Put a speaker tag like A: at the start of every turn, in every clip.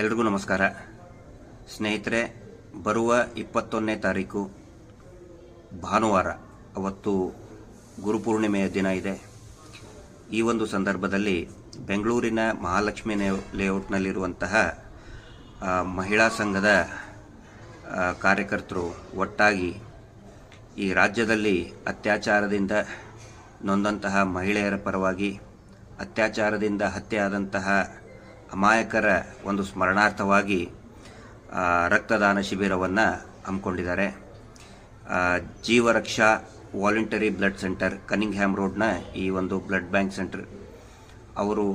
A: ಎಲ್ರಿಗೂ ನಮಸ್ಕಾರ. ಸ್ನೇಹಿತರೆ, ಬರುವ ಇಪ್ಪತ್ತೊಂದನೇ ತಾರೀಕು ಭಾನುವಾರ, ಅವತ್ತು ಗುರುಪೂರ್ಣಿಮೆಯ ದಿನ ಇದೆ. ಈ ಒಂದು ಸಂದರ್ಭದಲ್ಲಿ ಬೆಂಗಳೂರಿನ ಮಹಾಲಕ್ಷ್ಮಿ ಲೇಔಟ್ನಲ್ಲಿರುವಂತಹ ಮಹಿಳಾ ಸಂಘದ ಕಾರ್ಯಕರ್ತರು ಒಟ್ಟಾಗಿ ಈ ರಾಜ್ಯದಲ್ಲಿ ಅತ್ಯಾಚಾರದಿಂದ ನೊಂದಂತಹ ಮಹಿಳೆಯರ ಪರವಾಗಿ, ಅತ್ಯಾಚಾರದಿಂದ ಹತ್ಯೆ ಆದಂತಹ ಅಮಾಯಕರ ಒಂದು ಸ್ಮರಣಾರ್ಥವಾಗಿ ರಕ್ತದಾನ ಶಿಬಿರವನ್ನು ಹಮ್ಮಿಕೊಂಡಿದ್ದಾರೆ. Jeevaraksha voluntary blood centre Cunningham ರೋಡ್ನ ಈ ಒಂದು ಬ್ಲಡ್ ಬ್ಯಾಂಕ್ ಸೆಂಟರ್. ಅವರು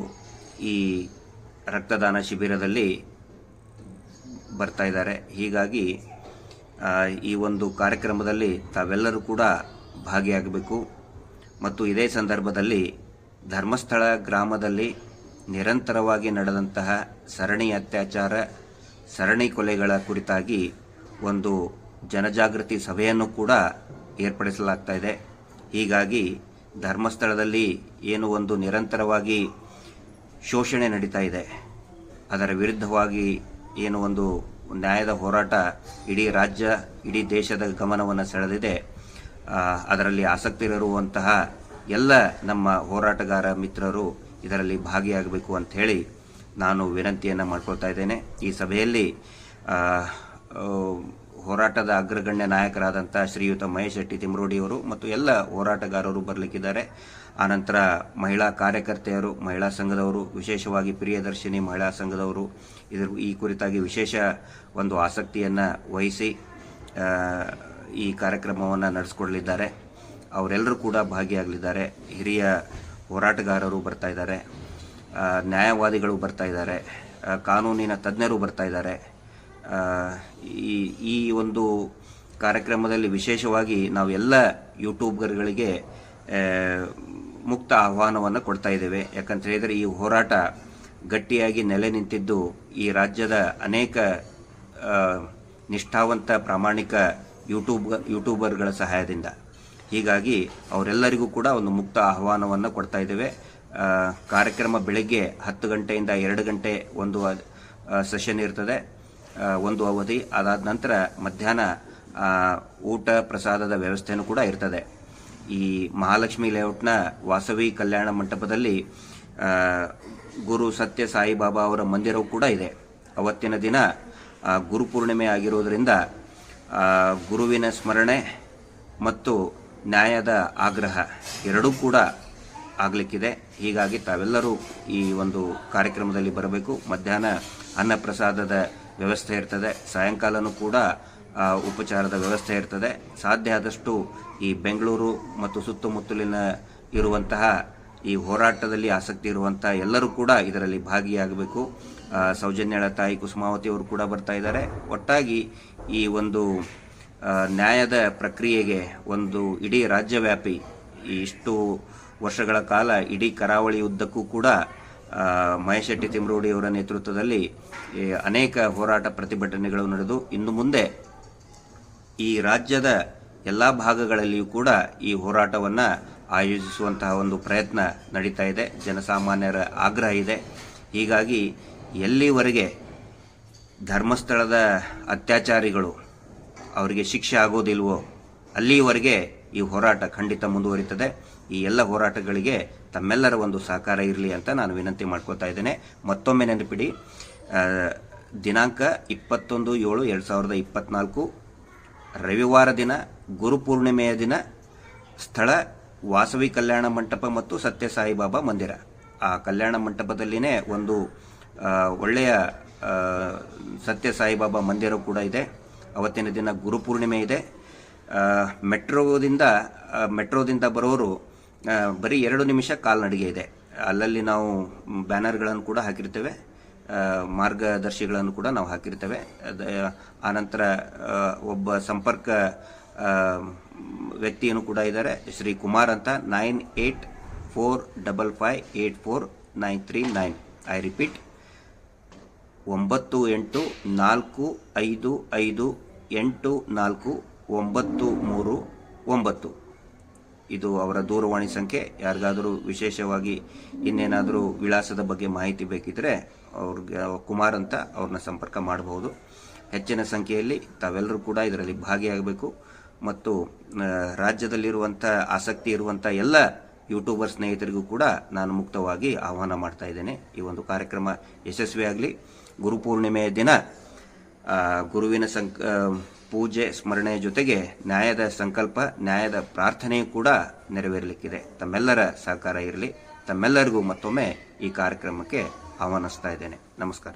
A: ಈ ರಕ್ತದಾನ ಶಿಬಿರದಲ್ಲಿ ಬರ್ತಾ ಇದ್ದಾರೆ. ಹೀಗಾಗಿ ಈ ಒಂದು ಕಾರ್ಯಕ್ರಮದಲ್ಲಿ ತಾವೆಲ್ಲರೂ ಕೂಡ ಭಾಗಿಯಾಗಬೇಕು. ಮತ್ತು ಇದೇ ಸಂದರ್ಭದಲ್ಲಿ ಧರ್ಮಸ್ಥಳ ಗ್ರಾಮದಲ್ಲಿ ನಿರಂತರವಾಗಿ ನಡೆದಂತಹ ಸರಣಿ ಅತ್ಯಾಚಾರ, ಸರಣಿ ಕೊಲೆಗಳ ಕುರಿತಾಗಿ ಒಂದು ಜನಜಾಗೃತಿ ಸಭೆಯನ್ನು ಕೂಡ ಏರ್ಪಡಿಸಲಾಗ್ತಾ ಇದೆ. ಹೀಗಾಗಿ ಧರ್ಮಸ್ಥಳದಲ್ಲಿ ಏನು ಒಂದು ನಿರಂತರವಾಗಿ ಶೋಷಣೆ ನಡೀತಾ ಇದೆ, ಅದರ ವಿರುದ್ಧವಾಗಿ ಏನು ಒಂದು ನ್ಯಾಯದ ಹೋರಾಟ ಇಡೀ ರಾಜ್ಯ, ಇಡೀ ದೇಶದ ಗಮನವನ್ನು ಸೆಳೆದಿದೆ. ಅದರಲ್ಲಿ ಆಸಕ್ತಿ ಇರುವಂತಹ ಎಲ್ಲ ನಮ್ಮ ಹೋರಾಟಗಾರ ಮಿತ್ರರು ಇದರಲ್ಲಿ ಭಾಗಿಯಾಗಬೇಕು ಅಂತ ಹೇಳಿ ನಾನು ವಿನಂತಿಯನ್ನು ಮಾಡ್ಕೊಳ್ತಾ ಇದ್ದೇನೆ. ಈ ಸಭೆಯಲ್ಲಿ ಹೋರಾಟದ ಅಗ್ರಗಣ್ಯ ನಾಯಕರಾದಂಥ ಶ್ರೀಯುತ ಮಹೇಶ್ ಶೆಟ್ಟಿ ತಿಮ್ರೋಡಿಯವರು ಮತ್ತು ಎಲ್ಲ ಹೋರಾಟಗಾರರು ಬರಲಿಕ್ಕಿದ್ದಾರೆ. ಆನಂತರ ಮಹಿಳಾ ಕಾರ್ಯಕರ್ತೆಯರು, ಮಹಿಳಾ ಸಂಘದವರು, ವಿಶೇಷವಾಗಿ ಪ್ರಿಯದರ್ಶಿನಿ ಮಹಿಳಾ ಸಂಘದವರು, ಇದರ ಈ ಕುರಿತಾಗಿ ವಿಶೇಷ ಒಂದು ಆಸಕ್ತಿಯನ್ನು ವಹಿಸಿ ಈ ಕಾರ್ಯಕ್ರಮವನ್ನು ನಡೆಸ್ಕೊಡಲಿದ್ದಾರೆ. ಅವರೆಲ್ಲರೂ ಕೂಡ ಭಾಗಿಯಾಗಲಿದ್ದಾರೆ. ಹಿರಿಯ ಹೋರಾಟಗಾರರು ಬರ್ತಾ ಇದ್ದಾರೆ ನ್ಯಾಯವಾದಿಗಳು ಬರ್ತಾ ಇದ್ದಾರೆ ಕಾನೂನಿನ ತಜ್ಞರು ಬರ್ತಾ ಇದ್ದಾರೆ. ಈ ಈ ಒಂದು ಕಾರ್ಯಕ್ರಮದಲ್ಲಿ ವಿಶೇಷವಾಗಿ ನಾವು ಎಲ್ಲ ಯೂಟ್ಯೂಬರ್ಗಳಿಗೆ ಮುಕ್ತ ಆಹ್ವಾನವನ್ನು ಕೊಡ್ತಾ ಇದ್ದೇವೆ. ಯಾಕಂತ ಹೇಳಿದರೆ ಈ ಹೋರಾಟ ಗಟ್ಟಿಯಾಗಿ ನೆಲೆ ನಿಂತಿದ್ದು ಈ ರಾಜ್ಯದ ಅನೇಕ ನಿಷ್ಠಾವಂತ ಪ್ರಾಮಾಣಿಕ ಯೂಟ್ಯೂಬ್ ಯೂಟ್ಯೂಬರ್ಗಳ ಸಹಾಯದಿಂದ. ಹೀಗಾಗಿ ಅವರೆಲ್ಲರಿಗೂ ಕೂಡ ಒಂದು ಮುಕ್ತ ಆಹ್ವಾನವನ್ನು ಕೊಡ್ತಾ ಇದ್ದೇವೆ. ಕಾರ್ಯಕ್ರಮ ಬೆಳಗ್ಗೆ ಹತ್ತು ಗಂಟೆಯಿಂದ ಎರಡು ಗಂಟೆ ಒಂದು ಸೆಷನ್ ಇರ್ತದೆ. ಒಂದು ಅವಧಿ. ಅದಾದ ನಂತರ ಮಧ್ಯಾಹ್ನ ಊಟ ಪ್ರಸಾದದ ವ್ಯವಸ್ಥೆನೂ ಕೂಡ ಇರ್ತದೆ. ಈ ಮಹಾಲಕ್ಷ್ಮಿ ಲೇಔಟ್ನ ವಾಸವಿ ಕಲ್ಯಾಣ ಮಂಟಪದಲ್ಲಿ ಗುರು ಸತ್ಯ ಸಾಯಿಬಾಬಾ ಅವರ ಮಂದಿರವು ಕೂಡ ಇದೆ. ಅವತ್ತಿನ ದಿನ ಗುರುಪೂರ್ಣಿಮೆ ಆಗಿರುವುದರಿಂದ ಗುರುವಿನ ಸ್ಮರಣೆ ಮತ್ತು ನ್ಯಾಯದ ಆಗ್ರಹ ಎರಡೂ ಕೂಡ ಆಗಲಿಕ್ಕಿದೆ. ಹೀಗಾಗಿ ತಾವೆಲ್ಲರೂ ಈ ಒಂದು ಕಾರ್ಯಕ್ರಮದಲ್ಲಿ ಬರಬೇಕು. ಮಧ್ಯಾಹ್ನ ಅನ್ನಪ್ರಸಾದದ ವ್ಯವಸ್ಥೆ ಇರ್ತದೆ. ಸಾಯಂಕಾಲನೂ ಕೂಡ ಉಪಚಾರದ ವ್ಯವಸ್ಥೆ ಇರ್ತದೆ. ಸಾಧ್ಯ ಆದಷ್ಟು ಈ ಬೆಂಗಳೂರು ಮತ್ತು ಸುತ್ತಮುತ್ತಲಿನ ಇರುವಂತಹ ಈ ಹೋರಾಟದಲ್ಲಿ ಆಸಕ್ತಿ ಇರುವಂತಹ ಎಲ್ಲರೂ ಕೂಡ ಇದರಲ್ಲಿ ಭಾಗಿಯಾಗಬೇಕು. ಸೌಜನ್ಯಳ ತಾಯಿ ಕುಸುಮಾವತಿ ಅವರು ಕೂಡ ಬರ್ತಾ ಇದ್ದಾರೆ. ಒಟ್ಟಾಗಿ ಈ ಒಂದು ನ್ಯಾಯದ ಪ್ರಕ್ರಿಯೆಗೆ ಒಂದು ಇಡೀ ರಾಜ್ಯವ್ಯಾಪಿ ಇಷ್ಟು ವರ್ಷಗಳ ಕಾಲ ಇಡೀ ಕರಾವಳಿ ಉದ್ದಕ್ಕೂ ಕೂಡ ಮಹೇಶೆಟ್ಟಿ ಮಹೇಶ್ ಶೆಟ್ಟಿ ತಿಮ್ರೋಡಿ ಅವರ ನೇತೃತ್ವದಲ್ಲಿ ಅನೇಕ ಹೋರಾಟ ಪ್ರತಿಭಟನೆಗಳು ನಡೆದು, ಇನ್ನು ಮುಂದೆ ಈ ರಾಜ್ಯದ ಎಲ್ಲ ಭಾಗಗಳಲ್ಲಿಯೂ ಕೂಡ ಈ ಹೋರಾಟವನ್ನು ಆಯೋಜಿಸುವಂತಹ ಒಂದು ಪ್ರಯತ್ನ ನಡೀತಾ ಇದೆ. ಜನಸಾಮಾನ್ಯರ ಆಗ್ರಹ ಇದೆ. ಹೀಗಾಗಿ ಎಲ್ಲಿವರೆಗೆ ಧರ್ಮಸ್ಥಳದ ಅತ್ಯಾಚಾರಿಗಳು ಅವರಿಗೆ ಶಿಕ್ಷೆ ಆಗೋದಿಲ್ವೋ, ಅಲ್ಲಿವರೆಗೆ ಈ ಹೋರಾಟ ಖಂಡಿತ ಮುಂದುವರಿತದೆ. ಈ ಎಲ್ಲ ಹೋರಾಟಗಳಿಗೆ ತಮ್ಮೆಲ್ಲರ ಒಂದು ಸಹಕಾರ ಇರಲಿ ಅಂತ ನಾನು ವಿನಂತಿ ಮಾಡ್ಕೋತಾ ಇದ್ದೇನೆ. ಮತ್ತೊಮ್ಮೆ ನೆನಪಿಡಿ ದಿನಾಂಕ ಇಪ್ಪತ್ತೊಂದು ಏಳು ಎರಡು ಸಾವಿರದ ಇಪ್ಪತ್ನಾಲ್ಕು, ರವಿವಾರ ದಿನ ಗುರುಪೂರ್ಣಿಮೆಯ ದಿನ, ಸ್ಥಳ ವಾಸವಿ ಕಲ್ಯಾಣ ಮಂಟಪ ಮತ್ತು ಸತ್ಯ ಸಾಯಿಬಾಬಾ ಮಂದಿರ. ಆ ಕಲ್ಯಾಣ ಮಂಟಪದಲ್ಲಿನೇ ಒಂದು ಒಳ್ಳೆಯ ಸತ್ಯ ಸಾಯಿಬಾಬಾ ಮಂದಿರ ಕೂಡ ಇದೆ. ಅವತ್ತಿನ ದಿನ ಗುರುಪೂರ್ಣಿಮೆ ಇದೆ. ಮೆಟ್ರೋದಿಂದ ಮೆಟ್ರೋದಿಂದ ಬರೋರು ಬರೀ ಎರಡು ನಿಮಿಷ ಕಾಲ್ನಡಿಗೆ ಇದೆ. ಅಲ್ಲಲ್ಲಿ ನಾವು ಬ್ಯಾನರ್ಗಳನ್ನು ಕೂಡ ಹಾಕಿರ್ತೇವೆ. ಮಾರ್ಗದರ್ಶಿಗಳನ್ನು ಕೂಡ ನಾವು ಹಾಕಿರ್ತೇವೆ. ಆನಂತರ ಒಬ್ಬ ಸಂಪರ್ಕ ವ್ಯಕ್ತಿಯನ್ನು ಕೂಡ ಇದ್ದಾರೆ. ಶ್ರೀ ಕುಮಾರ್ ಅಂತ, nine eight four double five eight four nine three nine. I repeat, ಒಂಬತ್ತು ಎಂಟು ನಾಲ್ಕು ಐದು ಐದು ಎಂಟು ನಾಲ್ಕು ಒಂಬತ್ತು ಮೂರು ಒಂಬತ್ತು. ಇದು ಅವರ ದೂರವಾಣಿ ಸಂಖ್ಯೆ. ಯಾರಿಗಾದರೂ ವಿಶೇಷವಾಗಿ ಇನ್ನೇನಾದರೂ ವಿಳಾಸದ ಬಗ್ಗೆ ಮಾಹಿತಿ ಬೇಕಿದ್ದರೆ ಅವ್ರಿಗೆ ಕುಮಾರ್ ಅಂತ ಅವ್ರನ್ನ ಸಂಪರ್ಕ ಮಾಡಬಹುದು ಹೆಚ್ಚಿನ ಸಂಖ್ಯೆಯಲ್ಲಿ ತಾವೆಲ್ಲರೂ ಕೂಡ ಇದರಲ್ಲಿ ಭಾಗಿಯಾಗಬೇಕು. ಮತ್ತು ರಾಜ್ಯದಲ್ಲಿರುವಂಥ ಆಸಕ್ತಿ ಇರುವಂಥ ಎಲ್ಲ ಯೂಟ್ಯೂಬರ್ ಸ್ನೇಹಿತರಿಗೂ ಕೂಡ ನಾನು ಮುಕ್ತವಾಗಿ ಆಹ್ವಾನ ಮಾಡ್ತಾ ಇದ್ದೇನೆ. ಈ ಒಂದು ಕಾರ್ಯಕ್ರಮ ಯಶಸ್ವಿಯಾಗಲಿ. ಗುರುಪೂರ್ಣಿಮೆಯ ದಿನ ಗುರುವಿನ ಸಂಕ ಪೂಜೆ ಸ್ಮರಣೆಯ ಜೊತೆಗೆ ನ್ಯಾಯದ ಸಂಕಲ್ಪ, ನ್ಯಾಯದ ಪ್ರಾರ್ಥನೆಯೂ ಕೂಡ ನೆರವೇರಲಿಕ್ಕಿದೆ. ತಮ್ಮೆಲ್ಲರ ಸಹಕಾರ ಇರಲಿ. ತಮ್ಮೆಲ್ಲರಿಗೂ ಮತ್ತೊಮ್ಮೆ ಈ ಕಾರ್ಯಕ್ರಮಕ್ಕೆ ಆಹ್ವಾನಿಸ್ತಾ ಇದ್ದೇನೆ. ನಮಸ್ಕಾರ.